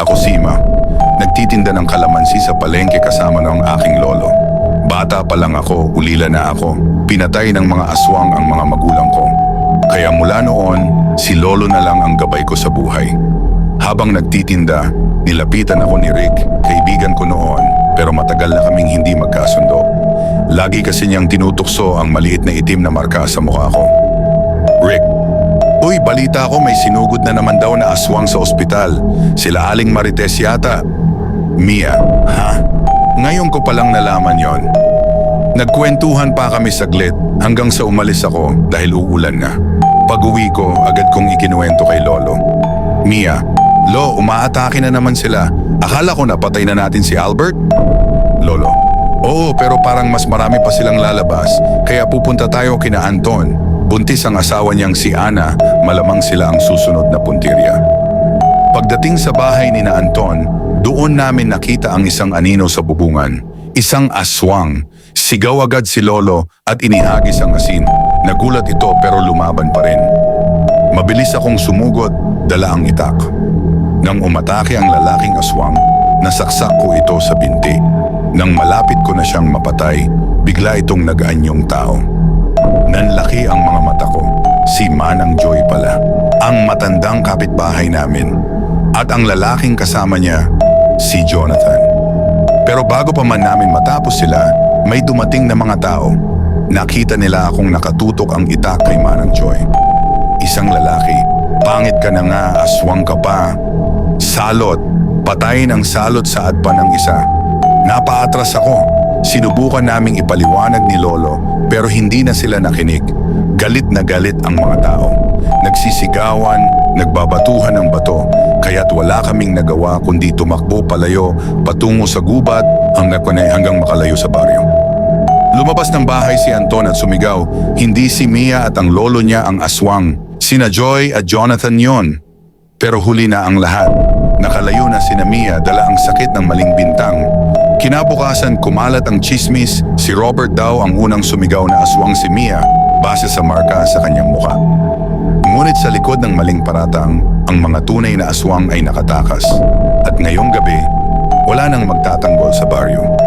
Ako Sima. Nagtitinda ng kalamansi sa palengke kasama ng aking lolo. Bata pa lang ako, ulila na ako. Pinatay ng mga aswang ang mga magulang ko. Kaya mula noon, si lolo na lang ang gabay ko sa buhay. Habang nagtitinda, nilapitan ako ni Rick, kaibigan ko noon, pero matagal na kaming hindi magkasundo. Lagi kasi niyang tinutukso ang maliit na itim na marka sa mukha ko. Rick, Uy, balita ko may sinugod na naman daw na aswang sa ospital. Sila Aling Marites yata. Mia, ha? Ngayon ko palang nalaman yon. Nagkwentuhan pa kami saglit hanggang sa umalis ako dahil uulan na. Pag-uwi ko, agad kong ikinuwento kay Lolo. Mia, Lo, umaatake na naman sila. Akala ko napatay na natin si Albert? Lolo, oo pero parang mas marami pa silang lalabas kaya pupunta tayo kina Anton. Buntis ang asawa niyang si Ana, malamang sila ang susunod na puntirya. Pagdating sa bahay ni na Anton, doon namin nakita ang isang anino sa bubungan. Isang aswang. Sigaw agad si Lolo at inihagis ang asin. Nagulat ito pero lumaban pa rin. Mabilis akong sumugod, dala ang itak. Nang umatake ang lalaking aswang, nasaksak ko ito sa binti. Nang malapit ko na siyang mapatay, bigla itong nag-anyong tao. Nanlaki ang mga mata ko. Si Manang Joy pala. Ang matandang kapitbahay namin. At ang lalaking kasama niya, si Jonathan. Pero bago pa man namin matapos sila, may dumating na mga tao. Nakita nila akong nakatutok ang itak kay Manang Joy. Isang lalaki, pangit ka na nga, aswang ka pa. Salot, patay ng salot sa adpa ng isa. Napaatras ako. Sinubukan naming ipaliwanag ni Lolo pero hindi na sila nakinig. Galit na galit ang mga tao. Nagsisigawan, nagbabatuhan ng bato, kaya't wala kaming nagawa kundi tumakbo palayo patungo sa gubat hanggang, hanggang makalayo sa baryo. Lumabas ng bahay si Anton at sumigaw, hindi si Mia at ang lolo niya ang aswang. Sina Joy at Jonathan yon. Pero huli na ang lahat. Nakalayo na si Mia dala ang sakit ng maling bintang. Kinabukasan kumalat ang chismis, si Robert daw ang unang sumigaw na aswang si Mia base sa marka sa kanyang muka. Ngunit sa likod ng maling paratang, ang mga tunay na aswang ay nakatakas. At ngayong gabi, wala nang magtatanggol sa baryo.